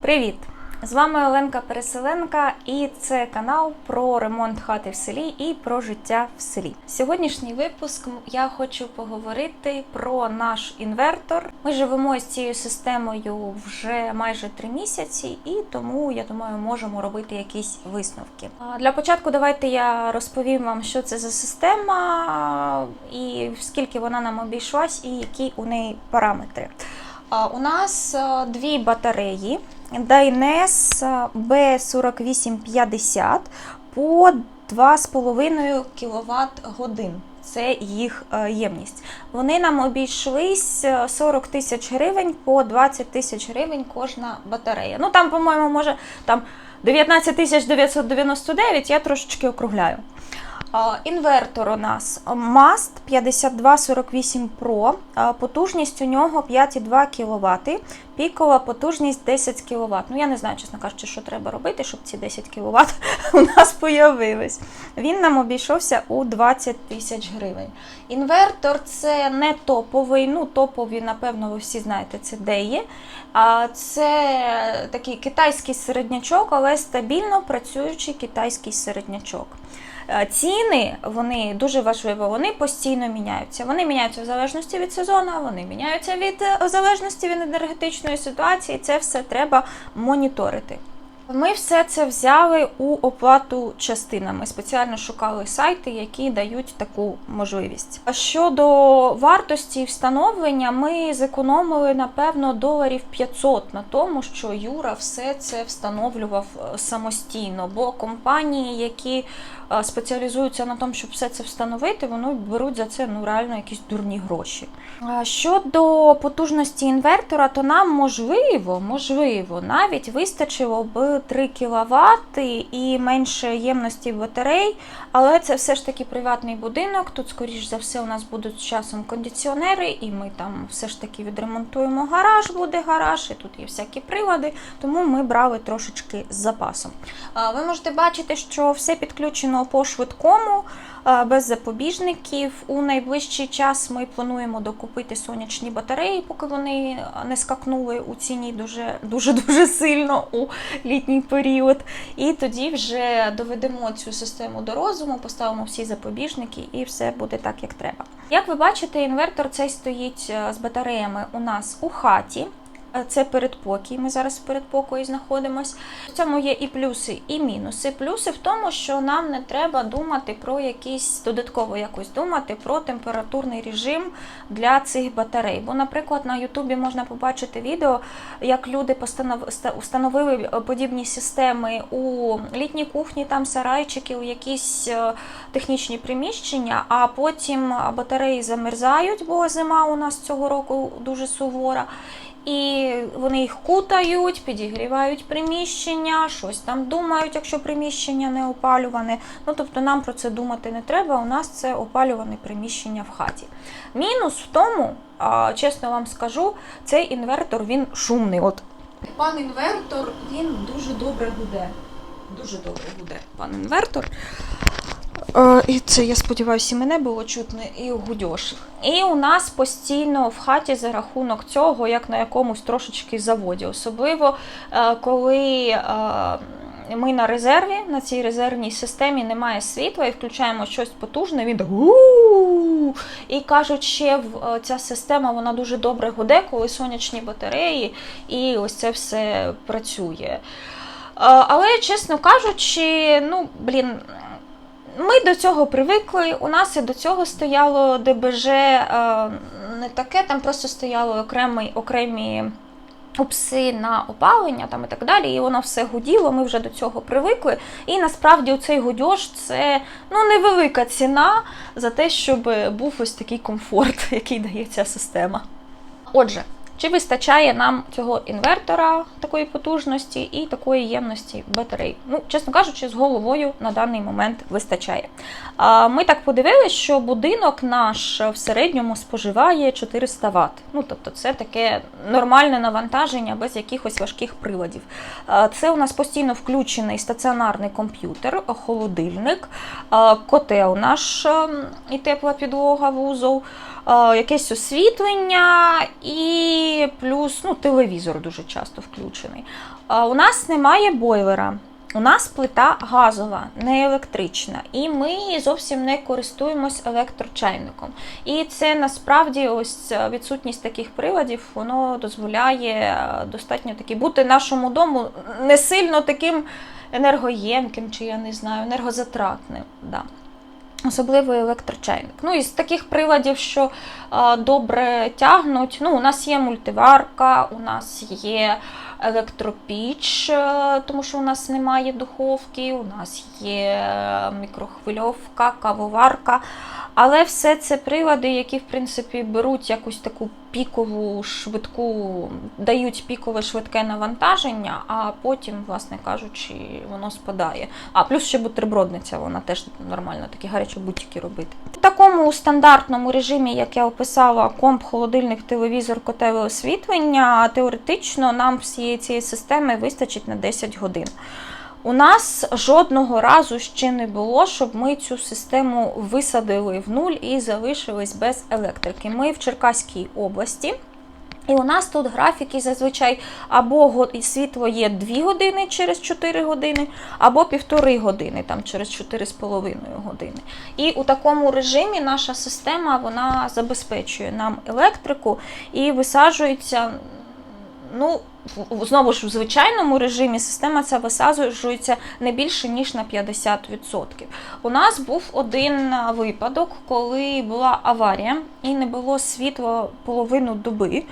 Привіт! З вами Оленка Переселенка, і це канал про ремонт хати в селі і про життя в селі. Сьогоднішній випуск я хочу поговорити про наш інвертор. Ми живемо з цією системою вже майже три місяці, і тому я думаю, можемо робити якісь висновки. Для початку давайте я розповім вам, що це за система, і скільки вона нам обійшлась, і які у неї параметри. У нас е, дві батареї Dynes B4850 по 2,5 кВт годин. Це їх е, ємність. Вони нам обійшлись е, 40 тисяч гривень по 20 тисяч гривень кожна батарея. Ну там, по-моєму, може там 19 тисяч 999, я трошечки округляю. Інвертор у нас MAST 5248 Pro, потужність у нього 5,2 кВт, пікова потужність 10 кВт. Ну я не знаю, чесно кажучи, що треба робити, щоб ці 10 кВт у нас появились. Він нам обійшовся у 20 тисяч гривень. Інвертор це не топовий, ну топові, напевно, ви всі знаєте, це Деї. А це такий китайський середнячок, але стабільно працюючий китайський середнячок. Е, Ціни вони дуже важливо, вони постійно міняються. Вони міняються в залежності від сезону, вони міняються від е, в залежності від енергетичної ситуації. Це все треба моніторити. Ми все це взяли у оплату частинами. Спеціально шукали сайти, які дають таку можливість. А щодо вартості встановлення, ми зекономили напевно доларів 500 на тому, що Юра все це встановлював е, самостійно. Бо компанії, які е, спеціалізуються на тому, щоб все це встановити, вони беруть за це ну реально якісь дурні гроші. А Щодо потужності інвертора, то нам можливо, можливо, навіть вистачило б 3 кВт і менше ємності батарей, але це все ж таки приватний будинок. Тут, скоріш за все, у нас будуть з часом кондиціонери, і ми там все ж таки відремонтуємо гараж, буде гараж, і тут є всякі прилади, тому ми брали трошечки з запасом. Ви можете бачити, що все підключено по швидкому, без запобіжників. У найближчий час ми плануємо докупити сонячні батареї, поки вони не скакнули у ціні дуже дуже сильно у літній період. І тоді вже доведемо цю систему до розуму, поставимо всі запобіжники, і все буде так, як треба. Як ви бачите, інвертор цей стоїть е, з батареями у нас у хаті. Це передпокій. Ми зараз в передпокої знаходимось. В цьому є і плюси, і мінуси. Плюси в тому, що нам не треба думати про якісь додатково якось думати про температурний режим для цих батарей. Бо, наприклад, на Ютубі можна побачити відео, як люди установили подібні системи у літній кухні, там сарайчики, у якісь е, технічні приміщення, а потім батареї замерзають, бо зима у нас цього року дуже сувора. І вони їх кутають, підігрівають приміщення, щось там думають, якщо приміщення не опалюване. Ну тобто нам про це думати не треба. У нас це опалюване приміщення в хаті. Мінус в тому, чесно вам скажу, цей інвертор він шумний. От пан інвертор він дуже добре гуде. Дуже добре гуде пан інвертор. Е, І це, я сподіваюся, і мене було чутно, і гудьош. І у нас постійно в хаті за рахунок цього, як на якомусь трошечки заводі. Особливо е, коли е, ми на резерві, на цій резервній системі немає світла і включаємо щось потужне, він так і кажуть, ще ця система вона дуже добре гуде, коли сонячні батареї, і ось це все працює. Але, чесно кажучи, ну, блін, ми до цього привикли. У нас і до цього стояло ДБЖ е, не таке, там просто стояли окремі, окремі упси на опалення там і так далі, і воно все гуділо, ми вже до цього привикли. І насправді цей гудьош це ну, невелика ціна за те, щоб був ось такий комфорт, який дає ця система. Отже, чи вистачає нам цього інвертора такої потужності і такої ємності батарей? Ну, чесно кажучи, з головою на даний момент вистачає. Ми так подивилися, що будинок наш в середньому споживає 400 Вт. Ну, тобто, це таке нормальне навантаження без якихось важких приладів. Це у нас постійно включений стаціонарний комп'ютер, холодильник, котел наш ем, і тепла підлога, вузол. Якесь освітлення і плюс ну, телевізор дуже часто включений. Е, у нас немає бойлера. У нас плита газова, не електрична, і ми зовсім не користуємось електрочайником. І це насправді ось е, відсутність таких приладів, воно дозволяє е, достатньо таки бути нашому дому не сильно таким енергоємким, чи я не знаю, енергозатратним. Да. Особливо електрочайник. Ну, із таких приладів, що а, добре тягнуть. Ну, у нас є мультиварка, у нас є електропіч, е, тому що у нас немає духовки, у нас є мікрохвильовка, кавоварка. Але все це прилади, які в принципі беруть якусь таку пікову швидку, дають пікове швидке навантаження, а потім, власне кажучи, воно спадає. А плюс ще бутербродниця, вона теж нормально такі гарячі бутики робити. В такому стандартному режимі, як я описала, комп, холодильник, телевізор, котеле освітлення, теоретично нам всієї цієї системи вистачить на 10 годин. У нас жодного разу ще не було, щоб ми цю систему висадили в нуль і залишились без електрики. Ми в Черкаській області. І у нас тут графіки зазвичай або світло є 2 години через 4 години, або півтори години там через 4,5 години. І у такому режимі наша система вона забезпечує нам електрику і висаджується. Ну, знову ж в звичайному режимі система ця висаджується не більше ніж на 50%. У нас був один випадок, коли була аварія і не було світла половину доби.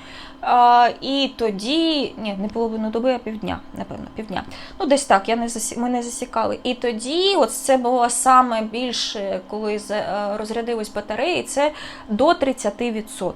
І тоді, ні, не половину доби, а півдня, напевно, півдня. Ну, десь так, я не засі... ми не засікали. І тоді, от це було саме більше, коли розрядились батареї, це до 30%.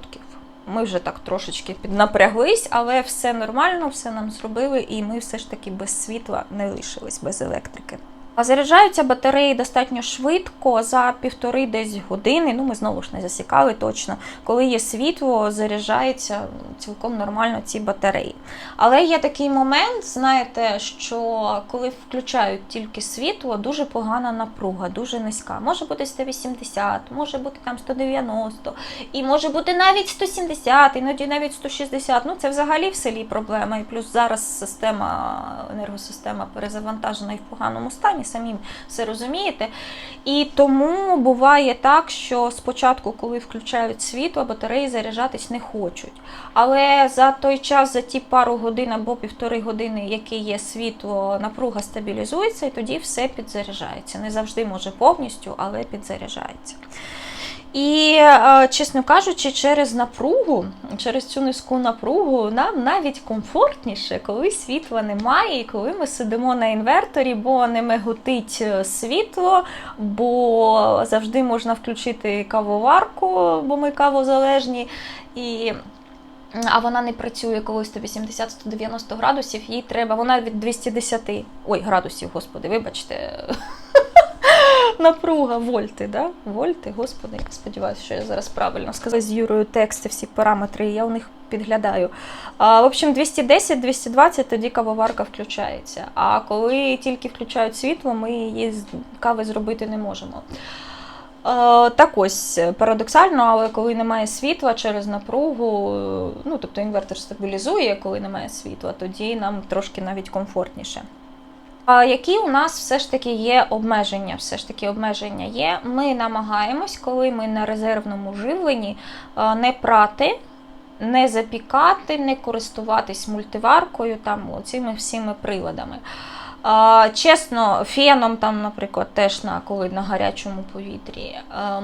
Ми вже так трошечки піднапряглись, але все нормально, все нам зробили, і ми все ж таки без світла не лишились, без електрики. Заряджаються батареї достатньо швидко, за півтори десь години. Ну, ми знову ж не засікали точно. Коли є світло, заряджаються цілком нормально ці батареї. Але є такий момент, знаєте, що коли включають тільки світло, дуже погана напруга, дуже низька. Може бути 180, може бути там 190, і може бути навіть 170, іноді навіть 160. Ну це взагалі в селі проблема. І плюс зараз система, енергосистема перезавантажена і в поганому стані самі все розумієте. І тому буває так, що спочатку, коли включають світло, батареї заряджатись не хочуть. Але за той час, за ті пару годин або півтори години, які є світло, напруга стабілізується, і тоді все підзаряджається. Не завжди може повністю, але підзаряджається. І, е, чесно кажучи, через напругу, через цю низьку напругу, нам навіть комфортніше, коли світла немає, і коли ми сидимо на інверторі, бо не миготить е, світло, бо завжди можна включити кавоварку, бо ми кавозалежні. І а вона не працює коли 180-190 градусів, їй треба, вона від 210 ой, градусів, господи, вибачте напруга, вольти, да? Вольти, господи, я сподіваюся, що я зараз правильно сказала з Юрою тексти, всі параметри, я у них підглядаю. А, В общем, 210-220, тоді кавоварка включається. А коли тільки включають світло, ми її з кави зробити не можемо. Так ось парадоксально, але коли немає світла через напругу, ну тобто інвертор стабілізує, коли немає світла, тоді нам трошки навіть комфортніше. Які у нас все ж таки є обмеження? Все ж таки обмеження є. Ми намагаємось, коли ми на резервному живленні, не прати, не запікати, не користуватись мультиваркою, там цими всіми приладами. Чесно, феном, там, наприклад, теж на коли на гарячому повітрі,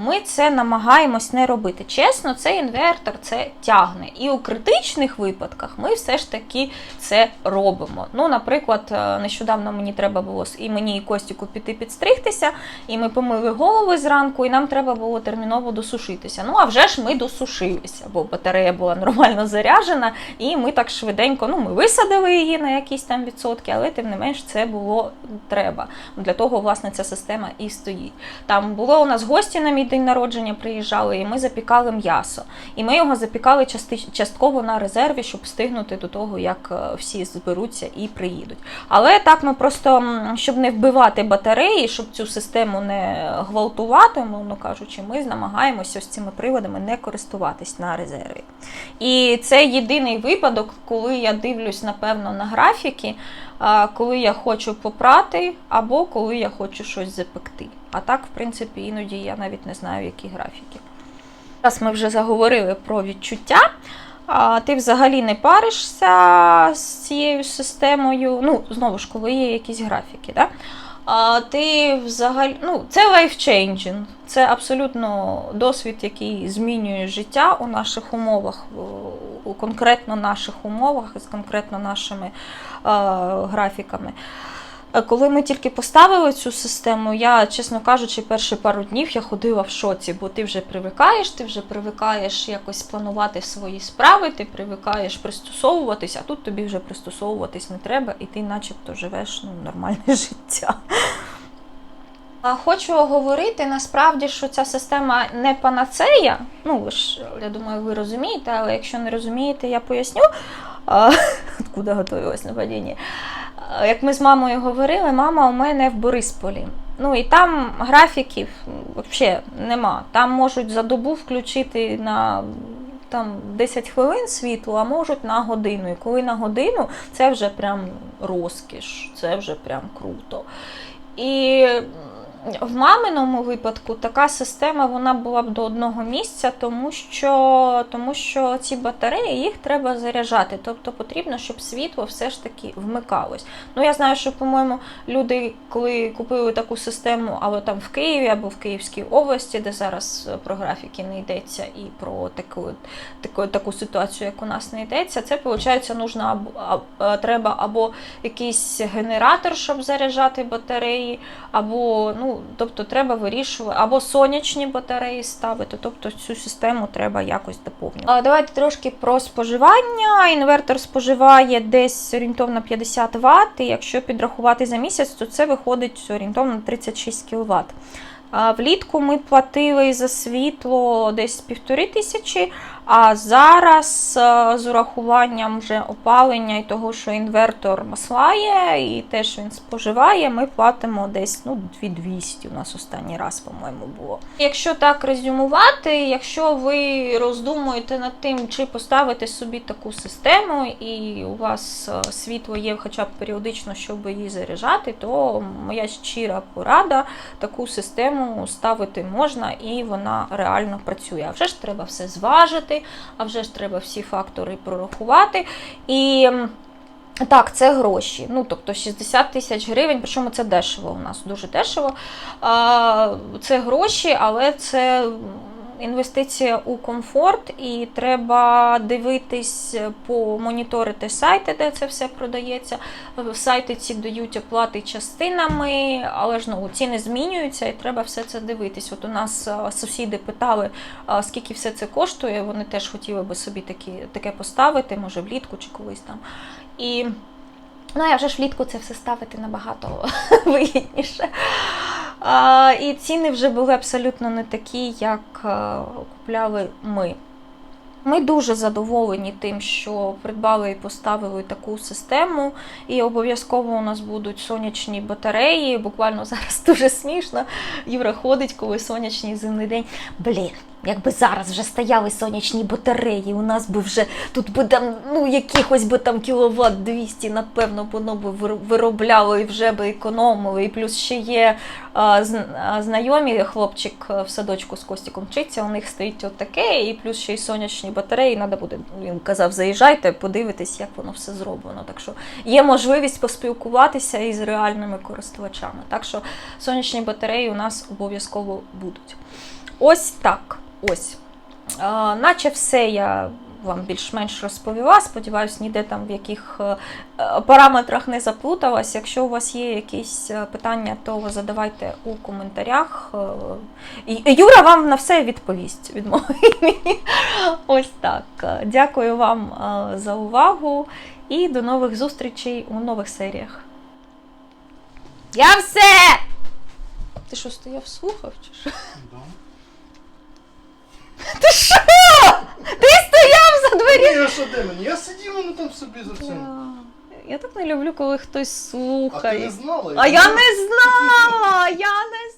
ми це намагаємось не робити. Чесно, цей інвертор це тягне. І у критичних випадках ми все ж таки це робимо. Ну, Наприклад, нещодавно мені треба було і мені і Костіку піти підстригтися, і ми помили голови зранку, і нам треба було терміново досушитися. Ну, а вже ж ми досушилися, бо батарея була нормально заряджена, і ми так швиденько ну, ми висадили її на якісь там відсотки, але тим не менш це було треба. Для того, власне, ця система і стоїть. Там було у нас гості на мій день народження, приїжджали, і ми запікали м'ясо. І ми його запікали частково на резерві, щоб встигнути до того, як е, всі зберуться і приїдуть. Але так ми просто, щоб не вбивати батареї, щоб цю систему не гвалтувати, мовно кажучи, ми намагаємося з цими приводами не користуватись на резерві. І це єдиний випадок, коли я дивлюсь, напевно, на графіки, коли я хочу попрати, або коли я хочу щось запекти. А так, в принципі, іноді я навіть не знаю, які графіки. Зараз ми вже заговорили про відчуття. А ти взагалі не паришся з цією системою. Ну, знову ж, коли є якісь графіки, да? А ти взагалі, ну, це life-changing. Це абсолютно досвід, який змінює життя у наших умовах, у конкретно наших умовах, з конкретно нашими е, графіками. Е, Коли ми тільки поставили цю систему, я, чесно кажучи, перші пару днів я ходила в шоці, бо ти вже привикаєш, ти вже привикаєш якось планувати свої справи, ти привикаєш пристосовуватись, а тут тобі вже пристосовуватись не треба, і ти начебто живеш ну, нормальне життя. Хочу говорити насправді, що ця система не панацея. Ну, ви ж, я думаю, ви розумієте, але якщо не розумієте, я поясню, откуда готувалась на падінні. Як ми з мамою говорили, мама у мене в Борисполі. Ну і там графіків взагалі нема. Там можуть за добу включити на там 10 хвилин світло, а можуть на годину. І коли на годину, це вже прям розкіш, це вже прям круто. І в маминому випадку така система вона була б до одного місця, тому що, тому що ці батареї їх треба заряджати. Тобто потрібно, щоб світло все ж таки вмикалось. Ну я знаю, що, по-моєму, люди, коли купили таку систему, або там в Києві, або в Київській області, де зараз про графіки не йдеться, і про таку, таку, таку ситуацію, як у нас не йдеться, це виходить, нужно або, треба або якийсь генератор, щоб заряджати батареї, або ну, тобто треба вирішувати, або сонячні батареї ставити, тобто цю систему треба якось доповнювати. Давайте трошки про споживання. Інвертор споживає десь орієнтовно 50 Вт, і якщо підрахувати за місяць, то це виходить орієнтовно 36 кВт. Влітку ми платили за світло десь півтори тисячі, а зараз е, з урахуванням вже опалення і того, що інвертор маслає і те, що він споживає, ми платимо десь ну, 2200 у нас останній раз, по-моєму, було. Якщо так резюмувати, якщо ви роздумуєте над тим, чи поставити собі таку систему, і у вас е, світло є хоча б періодично, щоб її заряджати, то моя щира порада таку систему ставити можна і вона реально працює. А вже ж треба все зважити, а вже ж треба всі фактори прорахувати. І так, це гроші. Ну, тобто 60 тисяч гривень, причому це дешево у нас, дуже дешево. Це гроші, але це інвестиція у комфорт, і треба дивитись, по моніторити сайти, де це все продається. Е, Сайти ці дають оплати частинами, але ж ну, ціни змінюються, і треба все це дивитись. От у нас сусіди питали, скільки все це коштує. Вони теж хотіли би собі такі, таке поставити, може влітку чи колись там. І ну, я вже ж влітку це все ставити набагато вигідніше. А, і ціни вже були абсолютно не такі, як а, купляли ми. Ми дуже задоволені тим, що придбали і поставили таку систему, і обов'язково у нас будуть сонячні батареї. Буквально зараз дуже смішно. Юра ходить, коли сонячний зимний день. Блін, якби зараз вже стояли сонячні батареї, у нас би вже тут би там ну якихось би там кіловат 200, напевно, воно би виробляло і вже би економили. І плюс ще є а, знайомі хлопчик е, в садочку з Костіком вчиться, у них стоїть отаке, і плюс ще й сонячні батареї. Треба буде, він казав, заїжджайте, подивитись, як воно все зроблено. Так що є можливість поспілкуватися із реальними користувачами. Так що сонячні батареї у нас обов'язково будуть. Ось так. Ось. А, наче все я вам більш-менш розповіла. Сподіваюсь, ніде там в яких е, параметрах не заплуталась. Якщо у вас є якісь е, питання, то задавайте у коментарях. Е, Юра вам на все відповість від мого імені. Ось так. Дякую вам за увагу і до нових зустрічей у нових серіях. Я все! Ти що, стояв слухав чи що? Ти що? Ти стояв за двері? Ні, що де мені? Я воно там собі за цим. Я так не люблю, коли хтось А ти слухає. не знала? А я не знала! Я не